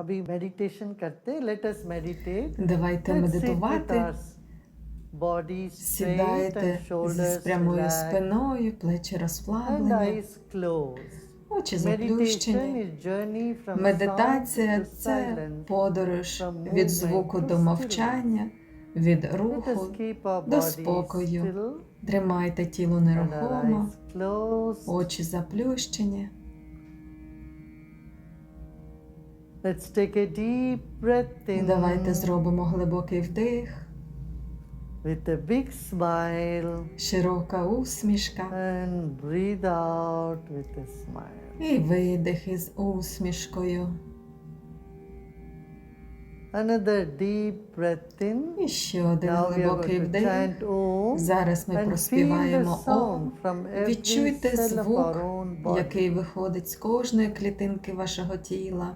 अभी मेडिटेशन करते let us meditate Давайте Let's sit with медитувати. our body straight Сідайте and зі shoulders прямою relaxed спиною, плечі and розслаблені, eyes closed. очі Meditation заплющені. is journey from Медитація sound to це silence. подорож from від movement звуку to до мовчання, від Let us руху. keep our до body спокою. still Тримайте тіло and our нерухомо, eyes closed. очі заплющені. Let's take a deep breath in Давайте зробимо глибокий вдих, with a big smile широка усмішка and breathe out with a smile. і видих із усмішкою. Another deep breath in. І ще один Now глибокий вдих. Зараз ми проспіваємо Ом, Відчуйте звук, який виходить з кожної клітинки вашого тіла.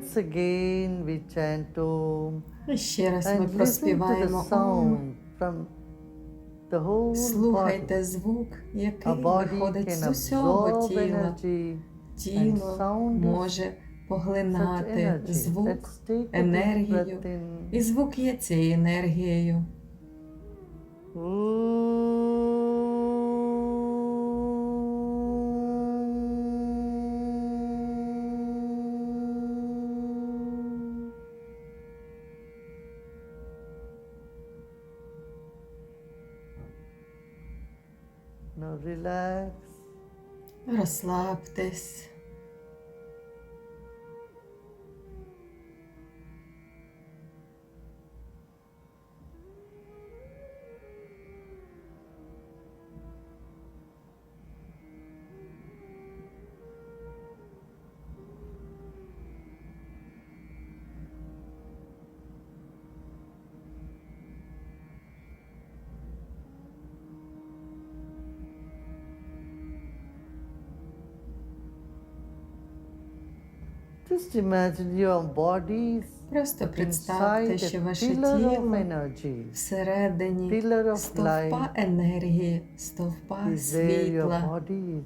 Once again we chant Om І ще раз ми проспіваємо Ом. sound from the whole body. Слухайте звук, який виходить з усього тіла. Тіло може поглинати звук, енергію. і звук є цією енергією. Relax. Розслабтесь. Just imagine your body Просто inside представте, що a ваше pillar of тіло energy. всередині Pillar of стовпа light енергії, стовпа is where your світла. body is.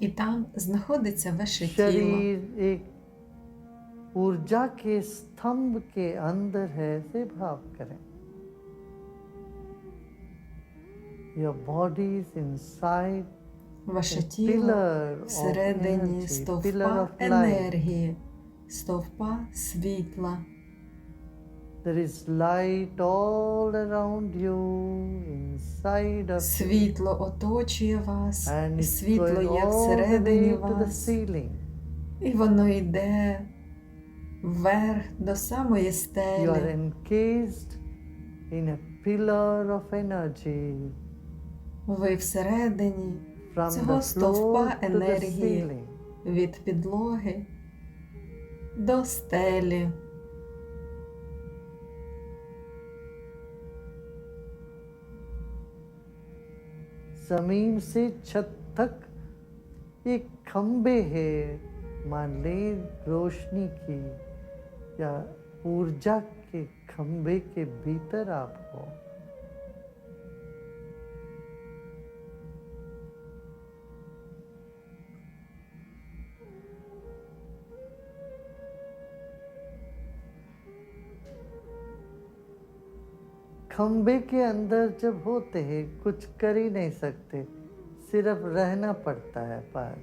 І там знаходиться ваше тіло. शरीर एक ऊर्जा के स्तंभ के अंदर है से भाव करें Your body is inside Ваше тіло всередині стовпа енергії, стовпа світла. There is light all around you, inside of Світло оточує вас, і світло є всередині to the вас, і воно йде вверх до самої You are encased in a pillar of energy. Ви всередині Цього the стовпа floor to the енергії. ceiling. від підлоги до стелі. जमीन से छत तक एक खंबे है मान ले रोशनी की या ऊर्जा के खंबे के भीतर आप हो खंबे के अंदर जब होते हैं कुछ कर ही नहीं सकते सिर्फ रहना पड़ता है पास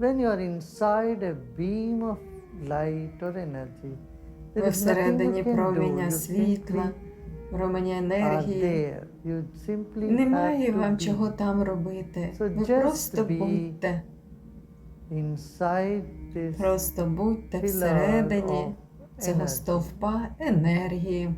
when you are inside a beam of light or energy there Ви is nothing you всередині can do проміння you світла, simply проміння are енергії. there you simply Немає have to вам be. чого там робити. So Ви just просто be будьте. inside this Просто будьте pillar всередині of цього energy. стовпа енергії.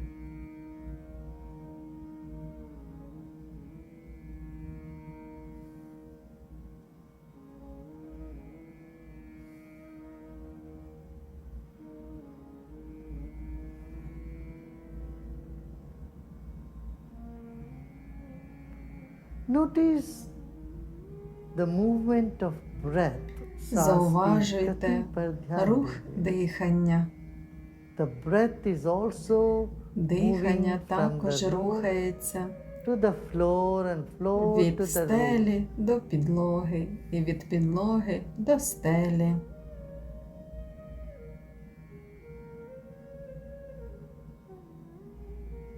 Notice the movement of breath. Зауважуйте рух дихання. The breath is also Дихання також рухається to the floor and floor від to the стелі до підлоги і від підлоги до стелі.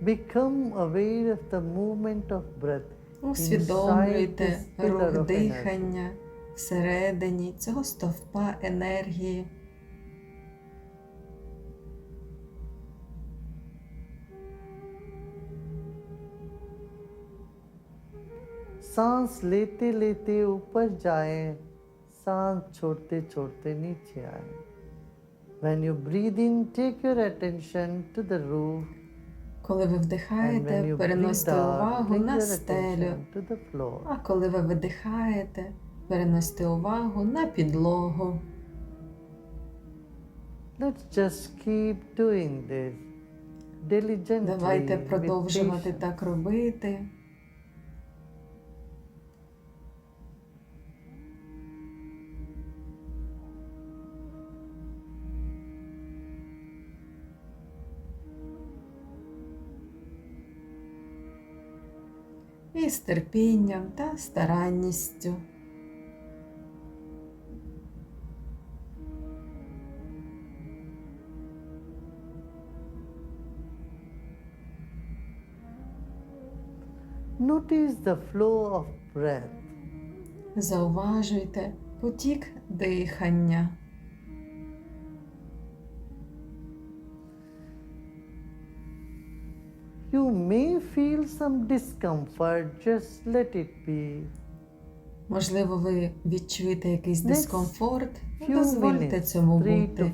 Become aware of the movement of breath. Усвідомлюйте this pillar рух of дихання всередині цього стовпа енергії. सांस लेते लेते ऊपर जाए सांस छोड़ते छोड़ते नीचे आए When you breathe in, take your attention to the roof. коли ви вдихаєте, переносите увагу на стелю. А коли ви видихаєте, переносите увагу на підлогу. Let's just keep doing this diligently. Давайте продовжувати так робити. І з терпінням та старанністю. Notice the flow of breath. Зауважуйте потік дихання. Some discomfort, just let it be. Можливо, ви відчуєте якийсь дискомфорт. Дозвольте цьому бути.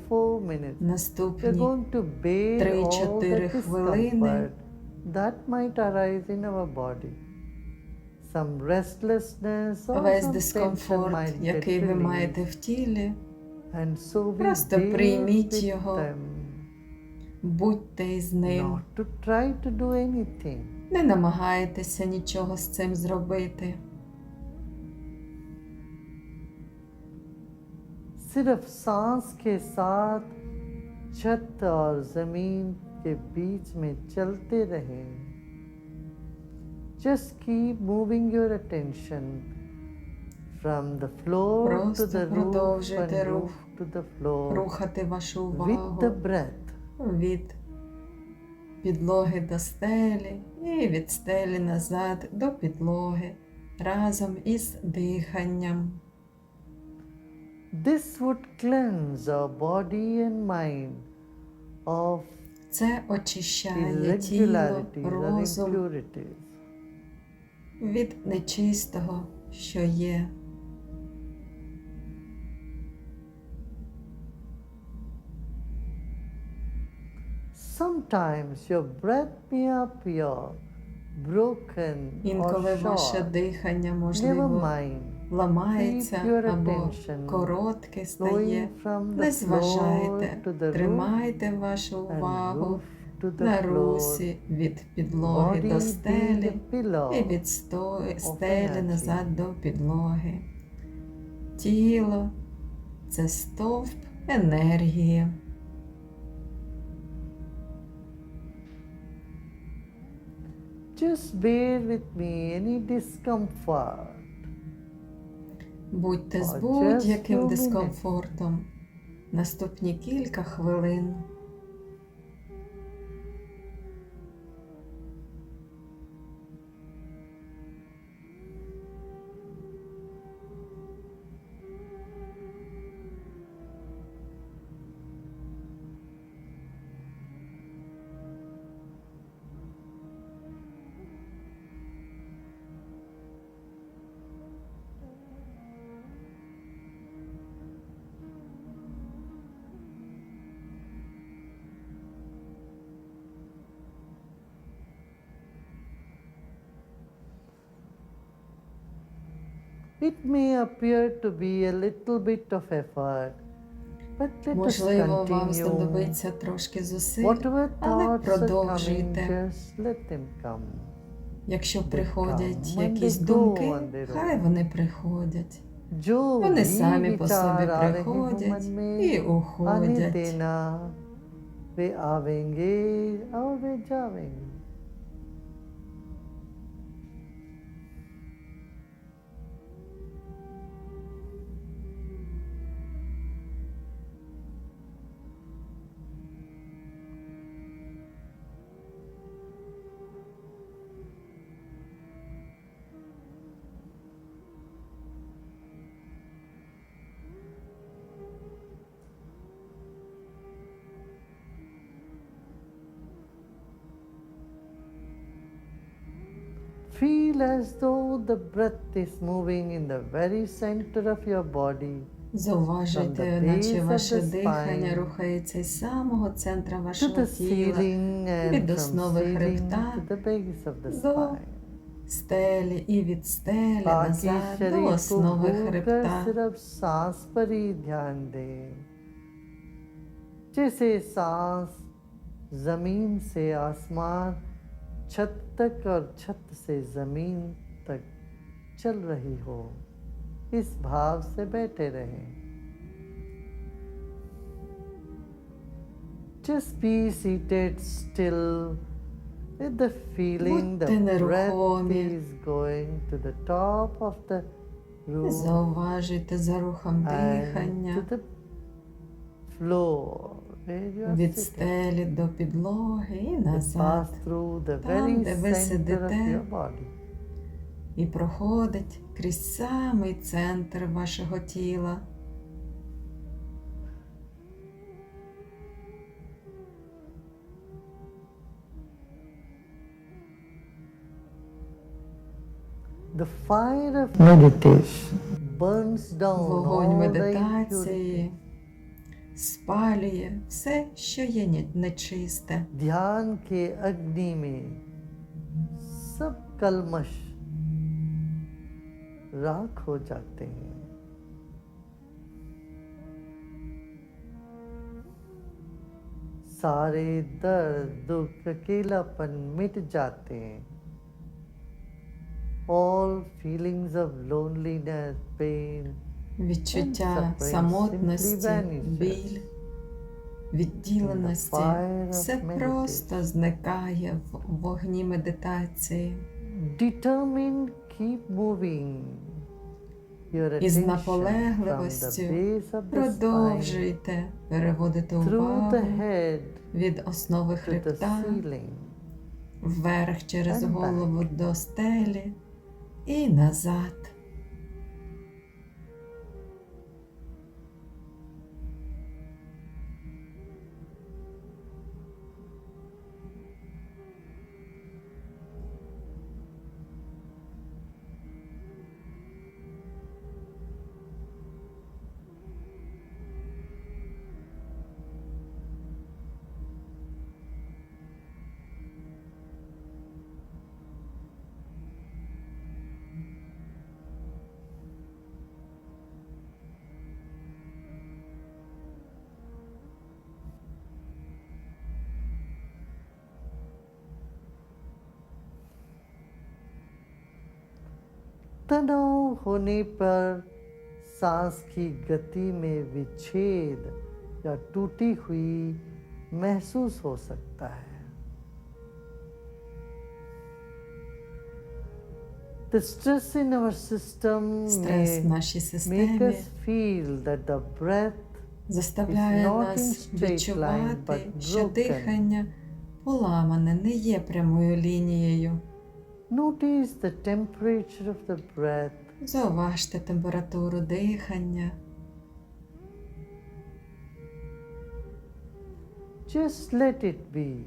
Наступні going to bear all the Три-чотири хвилини. that might arise in our body. Some restlessness or весь get який ви маєте в тілі, And so we Просто прийміть його. будьте із ним. not to try to do anything Не намагайтеся нічого з цим зробити. सिर्फ सांस के साथ छत और जमीन के बीच में चलते रहें just keep moving your attention from the floor to Просто the roof and продовжуйте roof рух. to the floor Рухати вашу with увагу the breath. від підлоги до стелі і від стелі назад до підлоги разом із диханням. This would cleanse our body and mind of Це очищає тіло, розум від нечистого, що є. Sometimes your breath may appear broken Інколи or ваше short. дихання, Never можливо, mind. ламається your або attention коротке стає. from the Не floor зважайте, to the roof тримайте вашу and увагу roof to the на floor. русі від підлоги Body до the стелі і від сто- стелі energy. назад до підлоги. Тіло це стовп енергії. Just bear with me any discomfort. Будьте з будь-яким дискомфортом. Наступні кілька хвилин. It may appear to be a little bit of effort, but let us Можливо, вам continue. знадобиться трошки зусиль, Whatever але thoughts are coming, продовжуйте. just let them come. Якщо приходять якісь думки, хай вони приходять. Jo Вони самі по собі vivitar are приходять human і уходять. Anitena, ve avenge, avve javenge. Feel as though the breath is moving in the very center of your body. Зауважуйте, наче ваше дихання рухається з самого центра вашого тіла, від основи хребта, до стелі і від стелі назад до основи хребта. Чисе сас, замін се асман, छत तक और छत से जमीन तक चल रही हो इस भाव से बैठे रहें Just be seated still with the feeling the Будьте breath нерухомі. is going to the top of the room Зауважуйте за рухом and to дихання the floor where you are Від стелі до підлоги і назад. Там, де ви сидите. І проходить крізь самий центр вашого тіла. The fire of meditation burns down Вогонь медитації спалює все, що є не- нечисте. ध्यान के अग्नि में सब कलमश राख हो जाते हैं सारे दर्द दुख अकेलापन मिट जाते हैं all feelings of loneliness pain Відчуття самотності, біль, відділеності. Все просто зникає в вогні медитації. keep moving Із of the spine Продовжуйте переводити увагу від основи хребта вверх через голову до стелі і назад. तनाव होने पर सांस की गति में विच्छेद या टूटी हुई महसूस हो सकता है The stress in our system Стрес в may нашій make системі us feel that the breath заставляє It's not in нас straight line, відчувати, but що broken. дихання поламане, не є прямою лінією. Notice the temperature of the breath. Зауважте температуру дихання. Just let it be.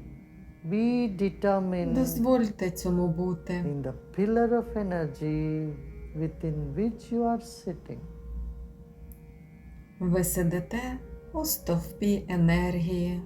Be determined Дозвольте цьому бути. in the pillar of energy within which you are sitting. Ви сидите у стовпі енергії.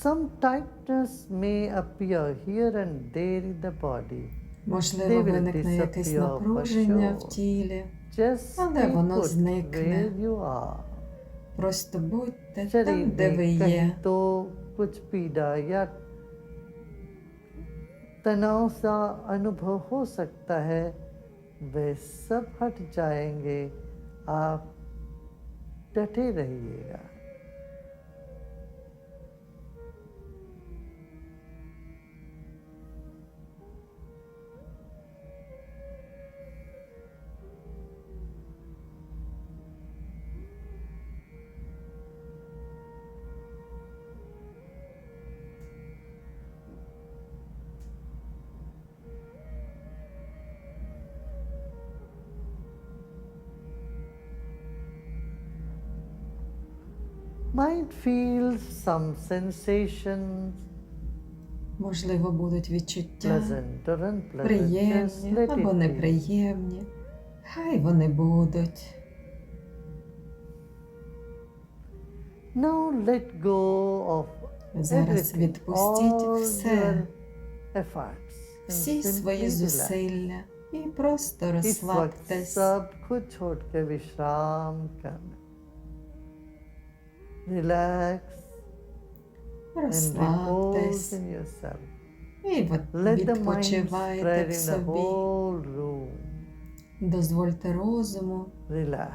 Some tightness may appear here and there in the body. Можливо, They will виникне якесь disappear for напруження в sure. тілі. Just Але stay воно put зникне. where you are. Просто будьте शरीर там, де ви में कहीं є. तो कुछ पीड़ा या तनाव सा अनुभव हो सकता है वे सब हट जाएंगे आप डटे रहिएगा might feel some sensations, можливо, будуть відчуття pleasant or unpleasant. Just приємні let it або be. неприємні. Хай вони будуть. Now let go of Зараз everything, all відпустіть все, your efforts. and всі simply свої relax. зусилля і просто It's what розслабтесь. Sab Kuchot Kavishram Kam. Relax. Розслабтесь. And yourself. І відпочивайте в собі. Дозвольте розуму. Relax.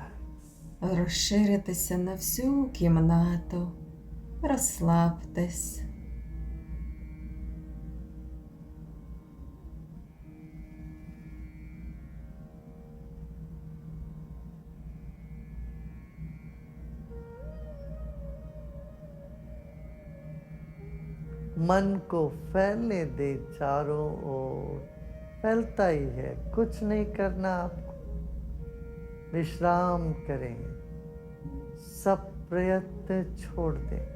Розширитися на всю кімнату. Розслабтесь. मन को फैलने दे चारों ओर। फैलता ही है, कुछ नहीं करना आपको। विश्राम करें। सब प्रयत्न छोड़ दें।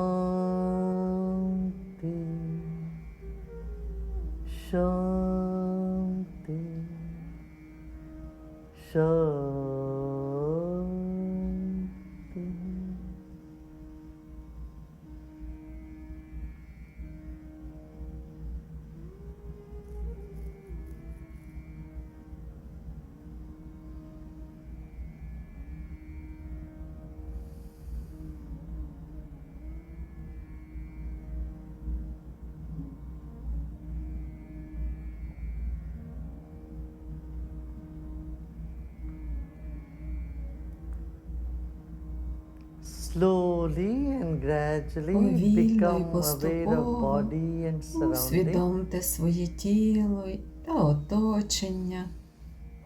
slowly and gradually Повільно і become aware of поступово body and surrounding усвідомте своє тіло та оточення.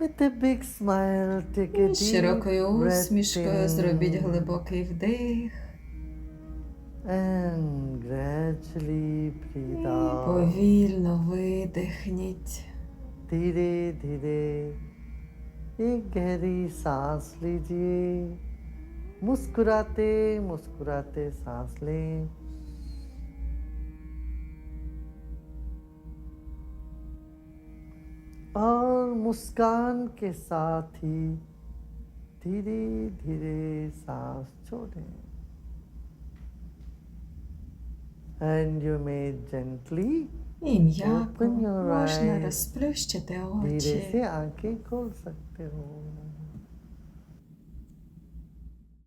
with a big smile take a І з широкою deep breath усмішкою зробіть in глибокий вдих. and gradually І breathe out повільно видихніть. धीरे धीरे एक गहरी सांस लीजिए मुस्कुराते मुस्कुराते सांस लें और मुस्कान के साथ ही धीरे धीरे सांस छोड़ें and you may gently І м'яко Open your можна eyes. розплющити धीरे से очі. आंखें खोल सकते हो